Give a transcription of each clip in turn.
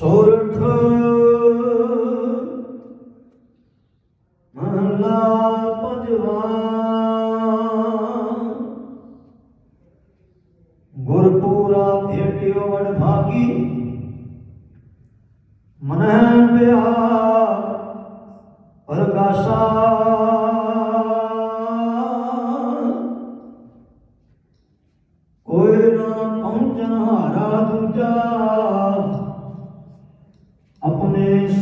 ਸੁਰਠ। ਮਹਲਾ ਪੰਜਵਾ ਗੁਰਪੂਰਾ ਭੇਟਿਓ ਵਡ ਭਾਗੀ ਮਨਹਿ ਪਿਆ ਪ੍ਰਕਾਸ਼ਾ।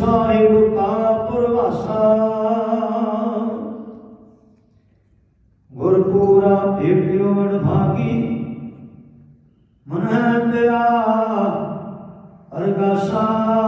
ਸਾਹਿਬ ਕਾ ਪ੍ਰਵਾਸਾ। ਗੁਰਪੂਰਾ ਭੇਟਿਓ ਭਾਗੀ ਮਨੈ ਪਿਆ ਅਰਗਾਸਾ।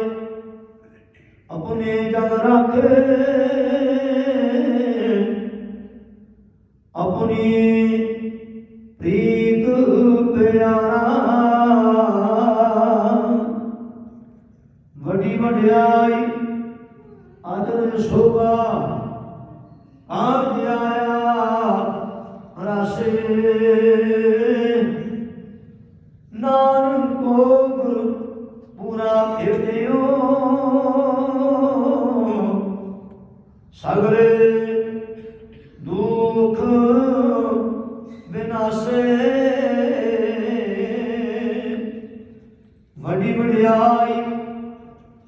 ਆਪਣੇ ਜਨ ਰੱਖੇ ਆਪਣੀ ਪ੍ਰੀਤ ਪਿਆਰਾ ਵੱਡੀ ਵਡਿਆਈ ਆਦਰ ਸ਼ੋਭਾ ਕਾਰਜ ਆਇਆ ਰਸੇ ਪੂਰਾ ਫਿਰਦਿਓ ਸਗਲੇ ਦੁਖ ਵਿਨਾਸੇ ਵੱਡੀ ਵਡਿਆਈ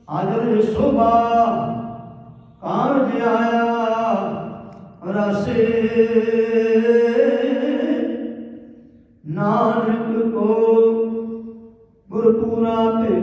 ਆਦਰ ਸ਼ੋਭਾ ਕਾਰਜ ਆਇਆ ਰਸੇ ਨਾਨਕ ਕੋ ਗੁਰਪੂਰਾ ਭੇਟਿਓ